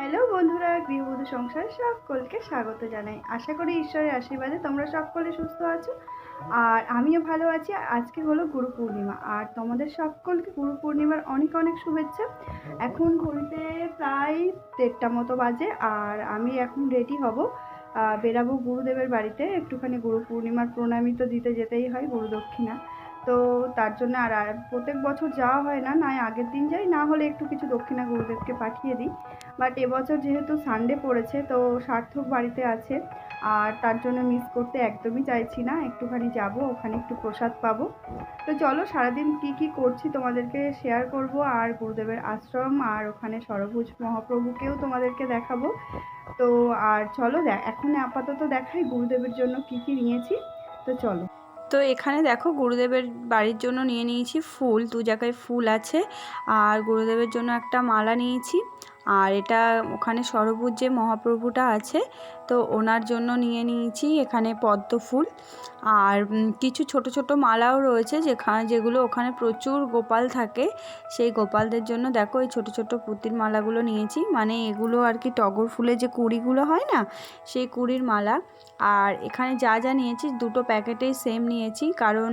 Hello বন্ধুরা, গৃহবধূ সংসার সকলকে স্বাগত জানাই। আশা করি ঈশ্বরের আশীর্বাদে তোমরা সকলে সুস্থ আছো আর আমিও ভালো আছি। আজকে হলো গুরু পূর্ণিমা আর তোমাদের সকলকে গুরু পূর্ণিমার অনেক অনেক শুভেচ্ছা। এখন ঘড়িতে প্রায় দেড়টা মতো বাজে আর আমি এখন রেডি হব। বেরাবো গুরুদেবের বাড়িতে। একটুখানি গুরু পূর্ণিমার প্রণামী তো দিতে যেতেই হয়, গুরু দক্ষিণা। তো তার জন্য আর প্রত্যেক বছর যাওয়া হয় না নয় আগের দিন যাই, না হলে একটু কিছু দক্ষিণা গুরুদেবকে পাঠিয়ে দিই। বাট এবছর যেহেতু সানডে পড়েছে, তো সার্থক বাড়িতে আছে। আর তার জন্য মিস করতে একদমই চাইছি না, একটুখানি যাব, ওখানে একটু প্রসাদ পাবো। তো চলো, সারাদিন কি কি করছি তোমাদেরকে শেয়ার করব, আর গুরুদেবের আশ্রম, আর ওখানে সরভুজ মহাপ্রভুকেও তোমাদেরকে দেখাবো। তো আর চলো এখন আপাতত দেখাই, গুরুদেবের জন্য কি কি নিয়েছি। তো চলো। তো এখানে দেখো গুরুদেবের বাড়ির জন্য নিয়ে নিয়েছি ফুল দু জায়গায় ফুল আছে। আর গুরুদেবের জন্য একটা মালা নিয়েছি। আর এটা ওখানে সরভুজ যে মহাপ্রভুটা আছে তো ওনার জন্য নিয়ে নিয়েছি এখানে পদ্ম ফুল। আর কিছু ছোট ছোট মালাও রয়েছে যেখানে যেগুলো ওখানে প্রচুর গোপাল থাকে। সেই গোপালদের জন্য দেখো এই ছোট ছোট পুঁতির মালাগুলো নিয়েছি। মানে এগুলো আর কি টগর ফুলের যে কুড়িগুলো হয় না, সেই কুড়ির মালা। আর এখানে যা যা নিয়েছি দুটো প্যাকেটেই সেম নিয়েছি। কারণ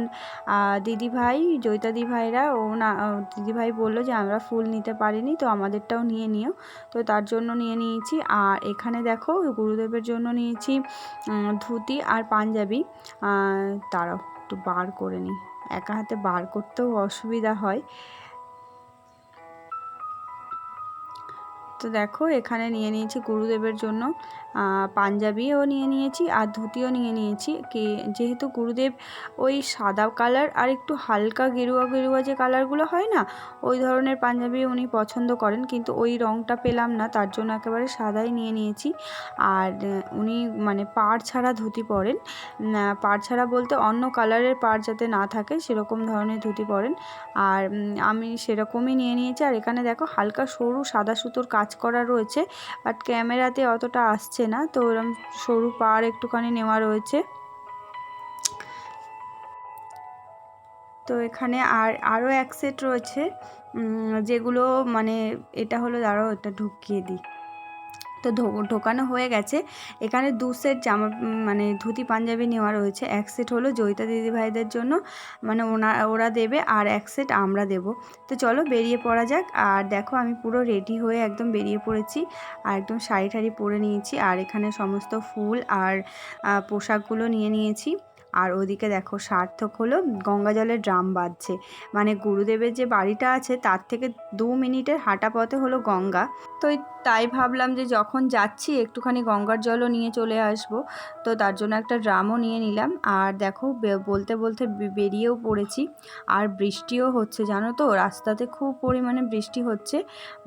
দিদিভাই, জয়িতা দিভাইরা ও না দিদিভাই বলল যে আমরা ফুল নিতে পারিনি, তো আমাদেরটাও নিয়ে নিও। তো তার জন্য নিয়ে নিয়েছি। আর এখানে দেখো গুরুদেবের জন্য নিয়েছি ধুতি আর পাঞ্জাবি। তারাও একটু বার করে নিই। একা হাতে বার করতেও অসুবিধা হয়। তো দেখো, এখানে নিয়ে নিয়েছি গুরুদেবের জন্য। পাঞ্জাবিও নিয়ে নিয়েছি আর ধুতিও নিয়ে নিয়েছি। কি, যেহেতু গুরুদেব ওই সাদা কালার আর একটু হালকা গেরুয়া গেরুয়া যে কালারগুলো হয় না, ওই ধরনের পাঞ্জাবি উনি পছন্দ করেন। কিন্তু ওই রঙটা পেলাম না, তার জন্য একেবারে সাদাই নিয়ে নিয়েছি। আর উনি মানে পাড় ছাড়া ধুতি পরেন। পাড় ছাড়া বলতে অন্য কালারের পাড় যাতে না থাকে, সেরকম ধরনের ধুতি পরেন। আর আমি সেরকমই নিয়ে নিয়েছি। আর এখানে দেখো হালকা সরু সাদা সুতোর কাজ করা রয়েছে। বাট ক্যামেরাতে অতটা আসছে না? তো ওরকম সরু পাড় একটুখানি নেওয়া রয়েছে। তো এখানে আর আরও এক সেট রয়েছে। যেগুলো মানে এটা হলো দাঁড়াও এটা ঢুকিয়ে দিই। তো ঢোকানো হয়ে গেছে। এখানে দু সেট জামা মানে ধুতি, পাঞ্জাবি নেওয়া রয়েছে। এক সেট হলো জয়িতা দিদি ভাইদের জন্য মানে ওনা, ওরা দেবে, আর এক সেট আমরা দেব। তো চলো বেরিয়ে পড়া যাক। আর দেখো আমি পুরো রেডি হয়ে একদম বেরিয়ে পড়েছি। আর একদম শাড়ি ঠাড়ি পরে নিয়েছি। আর এখানে সমস্ত ফুল আর পোশাকগুলো নিয়ে নিয়েছি। আর ওদিকে দেখো সার্থক হলো, গঙ্গা জলের ড্রাম বাজছে মানে গুরুদেবের যে বাড়িটা আছে, তার থেকে দু মিনিটের হাঁটা পথে হলো গঙ্গা। তো তাই ভাবলাম যে যখন যাচ্ছি একটুখানি গঙ্গার জলও নিয়ে চলে আসব, তো তার জন্য একটা ড্রামও নিয়ে নিলাম। আর দেখো বলতে বলতে বেরিয়েও পড়েছি। আর বৃষ্টিও হচ্ছে, জানো তো? রাস্তাতে খুব পরিমাণে বৃষ্টি হচ্ছে।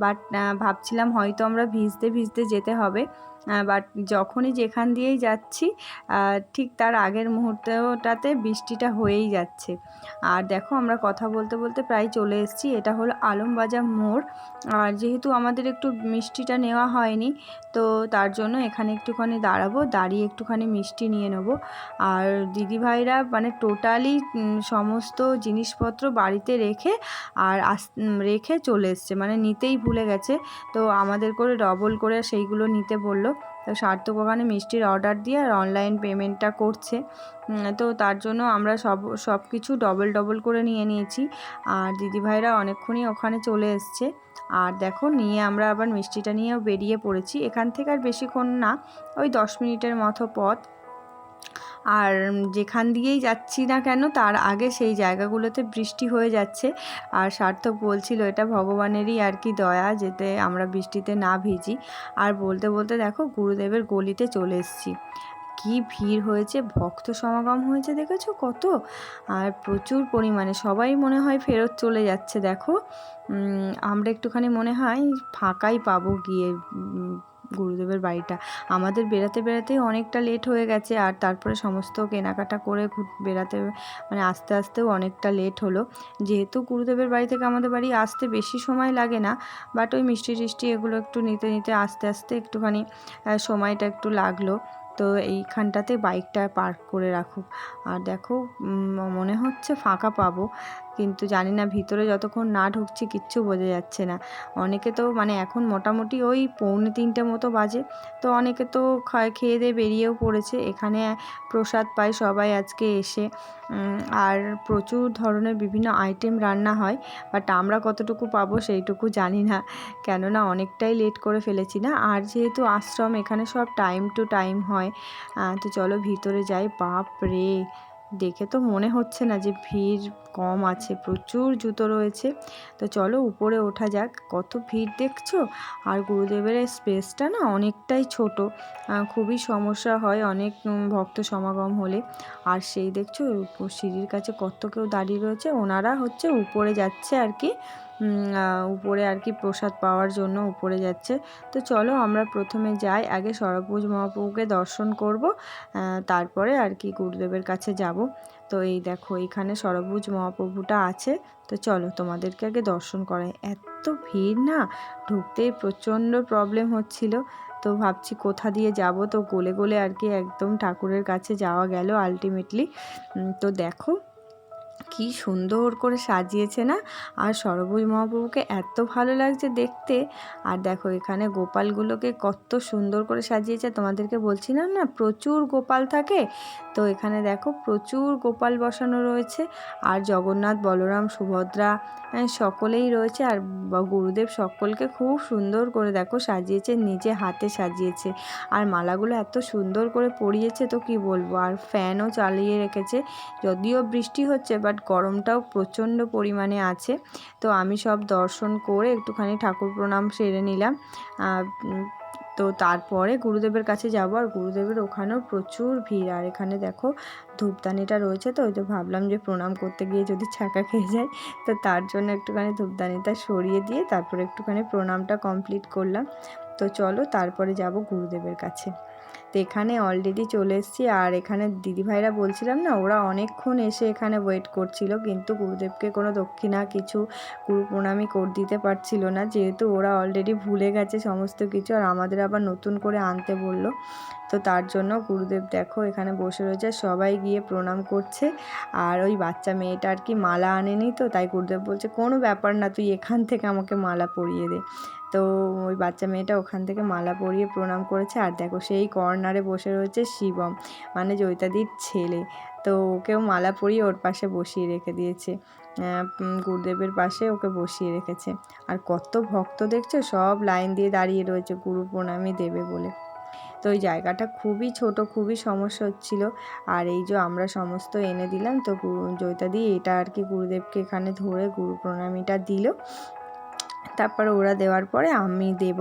বাট ভাবছিলাম হয়তো আমরা ভিজতে ভিজতে যেতে হবে। বাট যখনই যেখান দিয়েই যাচ্ছি ঠিক তার আগের মুহূর্তটাতে বৃষ্টিটা হয়েই যাচ্ছে। আর দেখো আমরা কথা বলতে বলতে প্রায় চলে এসেছি, এটা হলো আলমবাজার মোড়। আর যেহেতু আমাদের একটু মিষ্টিটা নেওয়া হয়নি, তো তার জন্য এখানে একটুখানি দাঁড়াবো, দাঁড়িয়ে একটুখানি মিষ্টি নিয়ে নেব। আর দিদিভাইরা মানে টোটালি সমস্ত জিনিসপত্র বাড়িতে রেখে আর আস রেখে চলে এসছে মানে নিতেই ভুলে গেছে। তো আমাদের করে ডবল করে সেইগুলো নিতে বলল। তো সার্থক ওখানে মিষ্টির অর্ডার দিয়ে আর অনলাইন পেমেন্টটা করছে। তো তার জন্য আমরা সব সব কিছু ডবল ডবল করে নিয়ে নিয়েছি। আর দিদিভাইরা অনেকক্ষণই ওখানে চলে এসছে। আর দেখো, নিয়ে আমরা আবার মিষ্টিটা নিয়েও বেরিয়ে পড়েছি। এখান থেকে আর বেশিক্ষণ না, ওই দশ মিনিটের মতো পথ। আর যেখান দিয়েই যাচ্ছি না কেন, তার আগে সেই জায়গাগুলোতে বৃষ্টি হয়ে যাচ্ছে। আর সার্থক বলছিল, এটা ভগবানেরই আর কি দয়া যেতে আমরা বৃষ্টিতে না ভিজি। আর বলতে বলতে দেখো, গুরুদেবের গলিতে চলে এসেছি। কি ভিড় হয়েছে, ভক্ত সমাগম হয়েছে দেখেছ কত? আর প্রচুর পরিমাণে, সবাই মনে হয় ফেরত চলে যাচ্ছে, দেখো। আমরা একটুখানি মনে হয় ফাঁকাই পাবো গিয়ে গুরুদেবের বাড়িটা। আমাদের বেড়াতে বেড়াতেই অনেকটা লেট হয়ে গেছে আর তারপরে সমস্ত কেনাকাটা করে বেড়াতে মানে আস্তে আস্তেও অনেকটা লেট হলো। যেহেতু গুরুদেবের বাড়ি থেকে আমাদের বাড়ি আসতে বেশি সময় লাগে না বাট ওই মিষ্টি টিষ্টি এগুলো একটু নিতে নিতে আস্তে আস্তে একটুখানি সময়টা একটু লাগল। তো এইখানটাতে বাইকটা পার্ক করে রাখুক। আর দেখো মনে হচ্ছে ফাঁকা পাবো। কিন্তু জানি না, ভিতরে যতক্ষণ না ঢুকছি কিচ্ছু বোঝা যাচ্ছে না। অনেকে তো মানে এখন মোটামুটি ওই পৌনে তিনটে মতো বাজে। তো অনেকে তো খেয়ে দিয়ে বেরিয়েও পড়েছে। এখানে প্রসাদ পায় সবাই আজকে এসে। আর প্রচুর ধরনের বিভিন্ন আইটেম রান্না হয়। বাট আমরা কতটুকু পাবো সেইটুকু জানি না। কেননা অনেকটাই লেট করে ফেলেছি না। আর যেহেতু আশ্রম, এখানে সব টাইম টু টাইম হয়। তো চলো ভিতরে যাই। বাপ রে দেখে তো মনে হচ্ছে না যে ভিড় কম আছে, প্রচুর জুতো রয়েছে। তো চলো উপরে ওঠা যাক, কত ভিড় দেখছ? আর গুরুদেবের স্পেসটা না অনেকটাই ছোট। খুবই সমস্যা হয় অনেক ভক্ত সমাগম হলে। আর সেই দেখছ সিঁড়ির কাছে কত কেউ দাঁড়িয়ে রয়েছে, ওনারা হচ্ছে উপরে যাচ্ছে আর কি। উপরে আর কি প্রসাদ পাওয়ার জন্য উপরে যাচ্ছে। তো চলো আমরা প্রথমে যাই, আগে সরভুজ মহাপ্রভুকে দর্শন করব তারপরে আর কি গুরুদেবের কাছে যাব। তো এই দেখো, এখানে সরভুজ মহাপ্রভুটা আছে। তো চলো তোমাদেরকে আগে দর্শন করাই। এত ভিড় না? ঢুকতেই প্রচণ্ড প্রবলেম হচ্ছিল। তো ভাবছি কোথা দিয়ে যাব? তো গোলে গোলে আর কি একদম ঠাকুরের কাছে যাওয়া গেল আলটিমেটলি তো দেখো কি সুন্দর করে সাজিয়েছে না? আর সরভুজ মহাপ্রভুকে এত ভালো লাগছে দেখতে। আর দেখো এখানে গোপালগুলোকে কত সুন্দর করে সাজিয়েছে। তোমাদেরকে বলছিলাম না প্রচুর গোপাল থাকে। তো এখানে দেখো প্রচুর গোপাল বসানো রয়েছে। আর জগন্নাথ বলরাম সুভদ্রা হ্যাঁ, সকলেই রয়েছে। আর গুরুদেব সকলকে খুব সুন্দর করে দেখো সাজিয়েছে নিজে হাতে সাজিয়েছে। আর মালাগুলো এত সুন্দর করে পরিয়েছে তো কি বলব? আর ফ্যানও চালিয়ে রেখেছে। যদিও বৃষ্টি হচ্ছে বাট গরমটাও প্রচণ্ড পরিমাণে আছে। তো আমি সব দর্শন করে একটুখানি ঠাকুর প্রণাম সেরে নিলাম। তো তারপরে গুরুদেবের কাছে যাব। আর গুরুদেবের ওখানেও প্রচুর ভিড়। আর এখানে দেখো ধূপদানিটা রয়েছে তো, ওই তো ভাবলাম যে প্রণাম করতে গিয়ে যদি ছাকা খেয়ে যায় তো তার জন্য একটুখানি ধূপদানিটা সরিয়ে দিয়ে তারপরে একটুখানি প্রণামটা কমপ্লিট করলাম। তো চলো তারপরে যাব গুরুদেবের কাছে। তো এখানে অলরেডি চলে এসেছি। আর এখানে দিদিভাইরা বলছিলাম না, ওরা অনেকক্ষণ এসে এখানে ওয়েট করছিল, কিন্তু গুরুদেবকে কোনো দক্ষিণা কিছু গুরু প্রণামই করে দিতে পারছিল না। যেহেতু ওরা অলরেডি ভুলে গেছে সমস্ত কিছু, আর আমাদের আবার নতুন করে আনতে বলল। তো তার জন্য গুরুদেব দেখো এখানে বসে রয়েছে সবাই গিয়ে প্রণাম করছে। আর ওই বাচ্চা মেয়েটা আর কি মালা আনেনি তো, তাই গুরুদেব বলছে, কোনো ব্যাপার না, তুই এখান থেকে আমাকে মালা পরিয়ে দে। তো ওই বাচ্চা মেয়েটা ওখান থেকে মালা পরিয়ে প্রণাম করেছে। আর দেখো, সেই কর্নারে বসে রয়েছে শিবম মানে জৈতাদির ছেলে। তো ওকেও মালা পরিয়ে ওর পাশে বসিয়ে রেখে দিয়েছে। গুরুদেবের পাশে ওকে বসিয়ে রেখেছে। আর কত ভক্ত দেখছ, সব লাইন দিয়ে দাঁড়িয়ে রয়েছে, গুরু প্রণামী দেবে বলে। তো ওই জায়গাটা খুবই ছোট, খুবই সমস্যা হচ্ছিল। আর এই যে আমরা সমস্ত এনে দিলাম, তো গুরু- জৈতাদি এটা আর কি গুরুদেবকে এখানে ধরে গুরু প্রণামীটা দিল। তারপরে ওরা দেওয়ার পরে আমি দেব।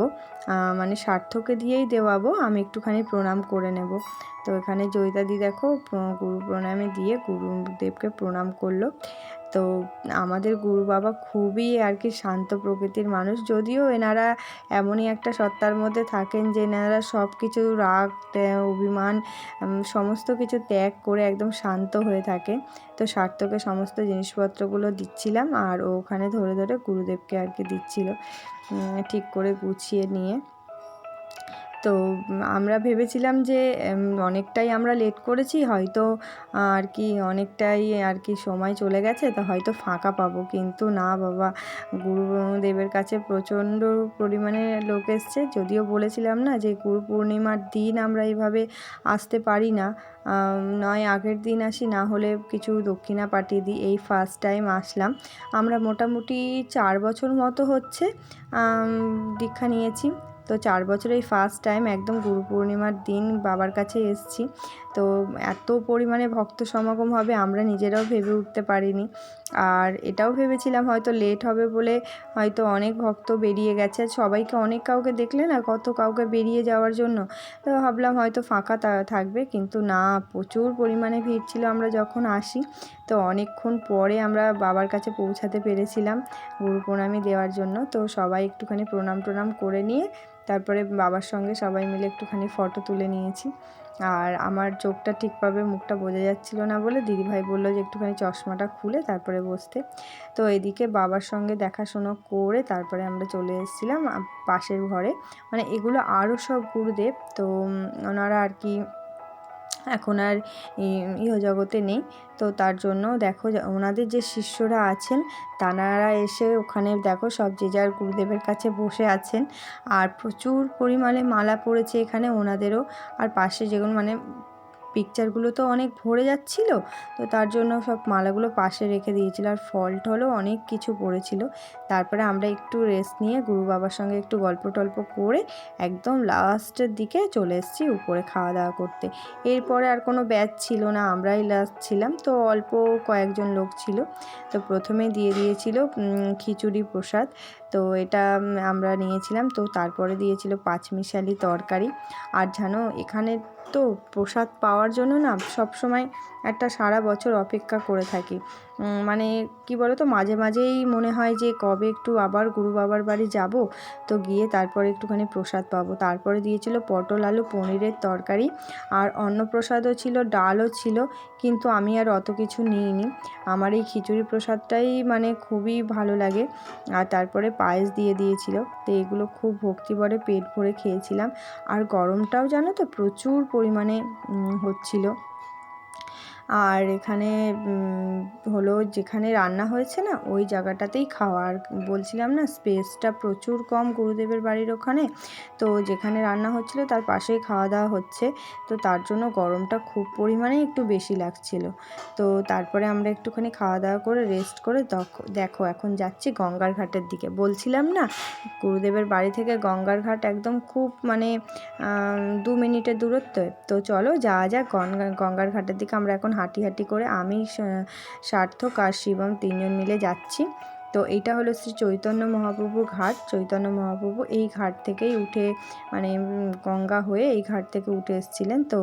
মানে সার্থকে দিয়েই দেওয়াবো, আমি একটুখানি প্রণাম করে নেব। তো এখানে জয়িতাদি দেখো গুরু প্রণামে দিয়ে গুরুদেবকে প্রণাম করল। তো আমাদের গুরু বাবা খুবই আর কি শান্ত প্রকৃতির মানুষ। যদিও এনারা এমনই একটা সত্তার মধ্যে থাকেন যে এনারা সব কিছু রাগ অভিমান সমস্ত কিছু ত্যাগ করে একদম শান্ত হয়ে থাকে তো সার্থকে সমস্ত জিনিসপত্রগুলো দিচ্ছিলাম আর ওখানে ধরে ধরে গুরুদেবকে আর কি দিচ্ছিল ঠিক করে গুছিয়ে নিয়ে। তো আমরা ভেবেছিলাম যে অনেকটাই আমরা লেট করেছি, হয়তো আর কি অনেকটাই আর কি সময় চলে গেছে, তো হয়তো ফাঁকা পাবো। কিন্তু না বাবা গুরুদেবের কাছে প্রচণ্ড পরিমাণে লোক এসছে। যদিও বলেছিলাম না যে, গুরু পূর্ণিমার দিন আমরা এইভাবে আসতে পারি না। নয়, আগের দিন আসি, না হলে কিছু দক্ষিণা পাঠিয়ে দিই। এই ফার্স্ট টাইম আসলাম। আমরা মোটামুটি চার বছর মতো হচ্ছে দীক্ষা নিয়েছি। তো চার বছর এই ফার্স্ট টাইম একদম গুরু পূর্ণিমার দিন বাবার কাছে এসেছি। তো এত পরিমাণে ভক্ত সমাগম হবে আমরা নিজেরাও ভেবে উঠতে পারিনি। আর এটাও ভেবেছিলাম হয়তো লেট হবে বলে হয়তো অনেক ভক্ত বেরিয়ে গেছে। সবাইকে অনেক কাউকে দেখলে না কত কাউকে বেরিয়ে যাওয়ার জন্য, তো ভাবলাম হয়তো ফাঁকা থাকবে। কিন্তু না, প্রচুর পরিমাণে ভিড় ছিল আমরা যখন আসি। তো অনেকক্ষণ পরে আমরা বাবার কাছে পৌঁছাতে পেরেছিলাম গুরু প্রণামী দেওয়ার জন্য। তো সবাই একটুখানি প্রণাম টনাম করে নিয়ে তারপরে বাবার সঙ্গে সবাই মিলে একটুখানি ফটো তুলে নিয়েছি। আর আমার চোখটা ঠিকভাবে মুখটা বোঝা যাচ্ছিল না বলে দিদিভাই বলল যে একটুখানি চশমাটা খুলে তারপরে বসতে। তো এদিকে বাবার সঙ্গে দেখাশুনো করে তারপরে আমরা চলে এসেছিলাম পাশের ঘরে। মানে এগুলো আরও সব গুরুদেব। তো ওনারা আর কি এখন আর ইহ জগতে নেই। তো তার জন্য দেখো ওনাদের যে শিষ্যরা আছেন, তানারা এসে ওখানে দেখো সব যে যার গুরুদেবের কাছে বসে আছেন। আর প্রচুর পরিমাণে মালা পড়েছে এখানে ওনাদেরও। আর পাশে যেগুলো মানে পিকচারগুলো তো অনেক ভরে যাচ্ছিল, তো তার জন্য সব মালাগুলো পাশে রেখে দিয়েছিল আর ফল টলও অনেক কিছু পড়েছিল। তারপরে আমরা একটু রেস্ট নিয়ে গুরু বাবার সঙ্গে একটু গল্প টল্প করে একদম লাস্টের দিকে চলে এসেছি উপরে খাওয়া দাওয়া করতে। এরপরে আর কোনো ব্যাচ ছিল না, আমরাই লাস্ট ছিলাম, তো অল্প কয়েকজন লোক ছিল। তো প্রথমে দিয়ে দিয়েছিল খিচুড়ি প্রসাদ, তো এটা আমরা নিয়েছিলাম, তো তারপরে দিয়েছিল পাঁচমিশালি তরকারি। আর জানো, এখানে তো প্রসাদ পাওয়ার জন্য না সব সময় একটা সারা বছর অপেক্ষা করে থাকি। মানে কি বলো তো মাঝে মাঝেই মনে হয় যে কবে একটু আবার গুরু বাবার বাড়ি যাব। তো গিয়ে তারপরে একটুখানি প্রসাদ পাবো। তারপরে দিয়েছিল পটল, আলু, পনিরের তরকারি আর অন্নপ্রসাদও ছিল, ডালও ছিল, কিন্তু আমি আর অত কিছু নিইনি। আমার এই খিচুড়ি প্রসাদটাই মানে খুবই ভালো লাগে। আর তারপরে পায়েস দিয়ে দিয়েছিল। তো এগুলো খুব ভক্তিভরে পেট ভরে খেয়েছিলাম। আর গরমটাও জানো তো প্রচুর পরিমাণে হচ্ছিল। আর এখানে হলো যেখানে রান্না হয়েছে না, ওই জায়গাটাতেই খাওয়া। আর বলছিলাম না, স্পেসটা প্রচুর কম গুরুদেবের বাড়ির ওখানে। তো যেখানে রান্না হচ্ছিল, তার পাশেই খাওয়া দাওয়া হচ্ছে। তো তার জন্য গরমটা খুব পরিমাণে একটু বেশি লাগছিল। তো তারপরে আমরা একটুখানি খাওয়া দাওয়া করে রেস্ট করে দেখো এখন যাচ্ছি গঙ্গার ঘাটের দিকে। বলছিলাম না, গুরুদেবের বাড়ি থেকে গঙ্গার ঘাট একদম খুব মানে দু মিনিটের দূরত্বে। তো চলো যাওয়া যাক গঙ্গা গঙ্গার ঘাটের দিকে। আমরা এখন হাঁটি হাঁটি করে আমি সার্থক আর শিবম তিনজন মিলে যাচ্ছি। তো এইটা হলো শ্রী চৈতন্য মহাপ্রভুর ঘাট। চৈতন্য মহাপ্রভু এই ঘাট থেকেই উঠে মানে গঙ্গা হয়ে এই ঘাট থেকে উঠে এসেছিলেন। তো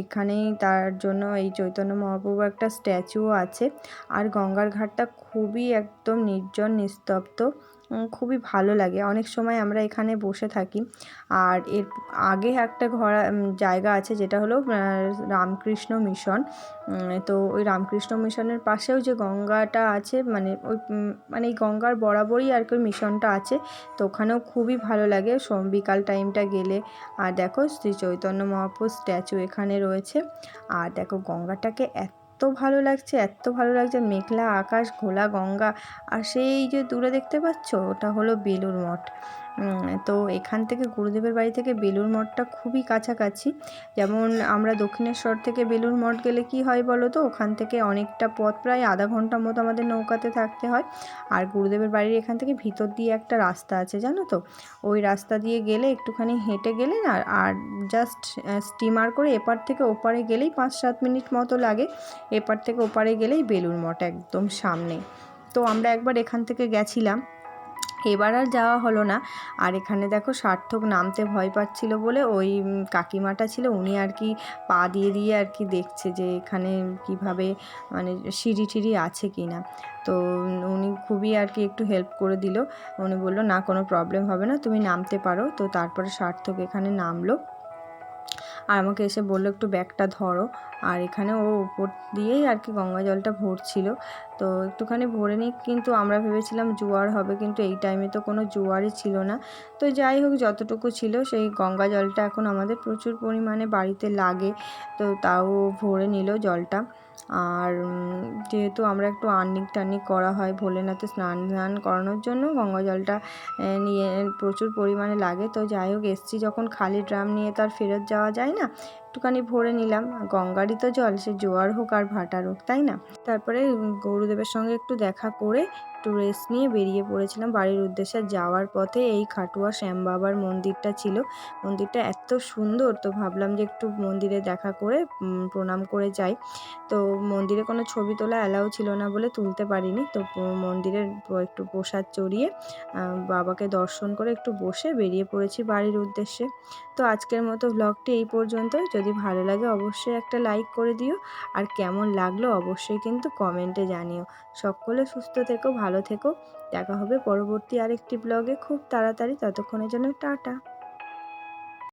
এখানেই তার জন্য এই চৈতন্য মহাপ্রভু একটা স্ট্যাচুও আছে। আর গঙ্গার ঘাটটা খুবই একদম নির্জন, নিস্তব্ধ। খুবই ভালো লাগে। অনেক সময় আমরা এখানে বসে থাকি। আর এর আগে একটা ঘোরা জায়গা আছে যেটা হলো রামকৃষ্ণ মিশন। তো ওই রামকৃষ্ণ মিশনের পাশেও যে গঙ্গাটা আছে মানে ওই মানে এই গঙ্গার বরাবরই আর কি মিশনটা আছে, তো ওখানেও খুবই ভালো লাগে। বিকাল টাইমটা গেলে, আর দেখো শ্রী চৈতন্য মহাপ্রভু স্ট্যাচু এখানে রয়েছে। আর দেখো গঙ্গাটাকে এত ভালো লাগছে, এত ভালো লাগছে। মেঘলা আকাশ, ঘোলা গঙ্গা। আর সেই যে দূরে দেখতে পাচ্ছ, ওটা হলো বেলুর মঠ। তো এখান থেকে গুরুদেবের বাড়ি থেকে বেলুর মঠটা খুবই কাছাকাছি। যেমন আমরা দক্ষিণেশ্বর থেকে বেলুর মঠ গেলে কি হয় বলো তো? ওখান থেকে অনেকটা পথ, প্রায় আধা ঘণ্টা মতো আমাদের নৌকাতে থাকতে হয়। আর গুরুদেবের বাড়ির এখান থেকে ভিতর দিয়ে একটা রাস্তা আছে, জানো তো? ওই রাস্তা দিয়ে গেলে একটুখানি হেঁটে গেলে না, আর জাস্ট স্টিমার করে এপার থেকে ওপারে গেলেই পাঁচ সাত মিনিট মতো লাগে। এপার থেকে ওপারে গেলেই বেলুর মঠ একদম সামনে। তো আমরা একবার এখান থেকে গেছিলাম। এবার আর যাওয়া হলো না। আর এখানে দেখো সার্থক নামতে ভয় পাচ্ছিল বলে ওই কাকিমাটা ছিল, উনি আর কি পা দিয়ে দিয়ে আর কি দেখছে যে এখানে কীভাবে মানে সিঁড়ি টিড়ি আছে কি না। তো উনি খুবই আর কি একটু হেল্প করে দিল। উনি বলল, না, কোনো প্রবলেম হবে না, তুমি নামতে পারো। তো তারপরে সার্থক এখানে নামলো। আর আমাকে এসে বলল, একটু ব্যাগটা ধরো। আর এখানে ও উপর দিয়েই আর কি গঙ্গা জলটা ভরছিল। তো একটুখানি ভরে নিই কিন্তু আমরা ভেবেছিলাম জোয়ার হবে, কিন্তু এই টাইমে তো কোনো জোয়ারই ছিল না। তো যাই হোক, যতটুকু ছিল, সেই গঙ্গা জলটা এখন আমাদের প্রচুর পরিমাণে বাড়িতে লাগে। তো তাও ভরে নিল জলটা। আর যেহেতু আমরা একটু আর্নিক টার্নিক করা হয় ভোলেনাথে স্নান স্নান করানোর জন্য, গঙ্গা জলটা নিয়ে প্রচুর পরিমাণে লাগে, তো যাই হোক, এসছি যখন খালি ড্রাম নিয়ে তার ফেরত যাওয়া যায় না। একটুখানি ভরে নিলাম। গঙ্গারই তো জল, সে জোয়ার হোক আর ভাটার হোক, তাই না? তারপরে গৌরদেবের সঙ্গে একটু দেখা করে একটু রেস্ট নিয়ে বেরিয়ে পড়েছিলাম। বাড়ির উদ্দেশ্যে যাওয়ার পথে এই খাটুয়া শ্যাম বাবার মন্দিরটা ছিল। মন্দিরটা এত সুন্দর, তো ভাবলাম যে একটু মন্দিরে দেখা করে প্রণাম করে যাই। তো মন্দিরে কোনো ছবি তোলা অ্যালাউ ছিল না বলে তুলতে পারিনি। তো মন্দিরের একটু প্রসাদ চড়িয়ে বাবাকে দর্শন করে একটু বসে বেরিয়ে পড়েছি বাড়ির উদ্দেশ্যে। তো আজকের মতো ব্লগটি এই পর্যন্ত যদি ভালো লাগে অবশ্যই একটা লাইক করে দিও। আর কেমন লাগল অবশ্যই কিন্তু কমেন্টে জানিও। সকলে সুস্থ থেকো, ভালো থেকো। দেখা হবে পরবর্তী আরেকটি ব্লগে খুব তাড়াতাড়ি, ততক্ষণের জন্য টাটা।